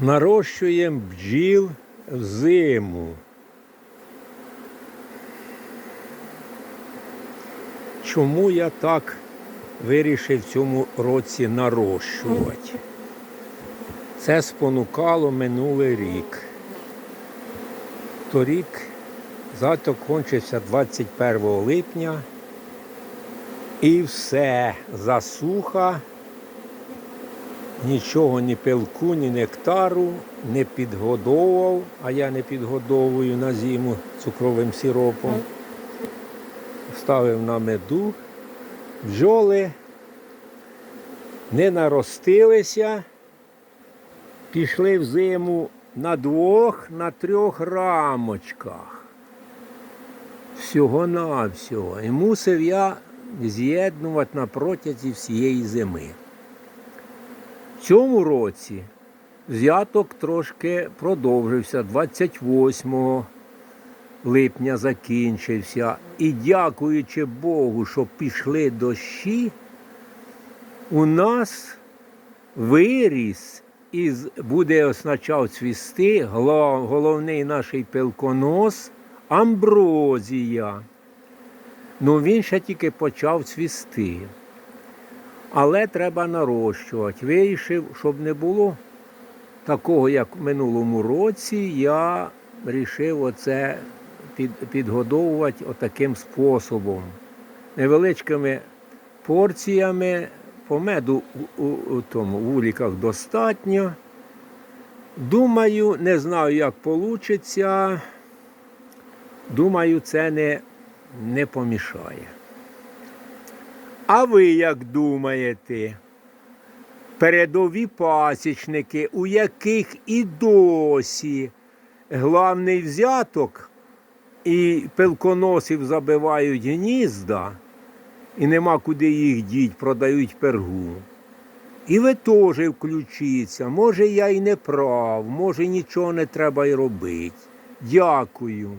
Нарощуємо бджіл взиму. Чому я так вирішив в цьому році нарощувати? Це спонукало минулий рік. Торік заток кончився 21 липня. І все, засуха, нічого ні пилку, ні нектару не підгодовував, а я не підгодовую на зиму цукровим сиропом. Ставив на меду, бджоли не наростилися, пішли в зиму на двох, на трьох рамочках. Всього-навсього. І мусив я з'єднувати на протязі всієї зими. Цьому році взяток трошки продовжився 28 липня закінчився. І дякуючи Богу, що пішли дощі, у нас виріс і буде означав цвісти головний наш пилконос амброзія. Ну він ще тільки почав цвісти. Але треба нарощувати. Вирішив, щоб не було такого, як в минулому році, я вирішив оце під, підгодовувати отаким способом. Невеличкими порціями по меду у, у, у тому вуліках достатньо. Думаю, не знаю, як вийде. Думаю, це не, не помішає. А ви як думаєте? Передові пасічники, у яких і досі главний взяток і пилконосів забивають гнізда, і нема куди їх діть, продають пергу. І ви теж включіться. Може, я й не прав, може нічого не треба й робити. Дякую.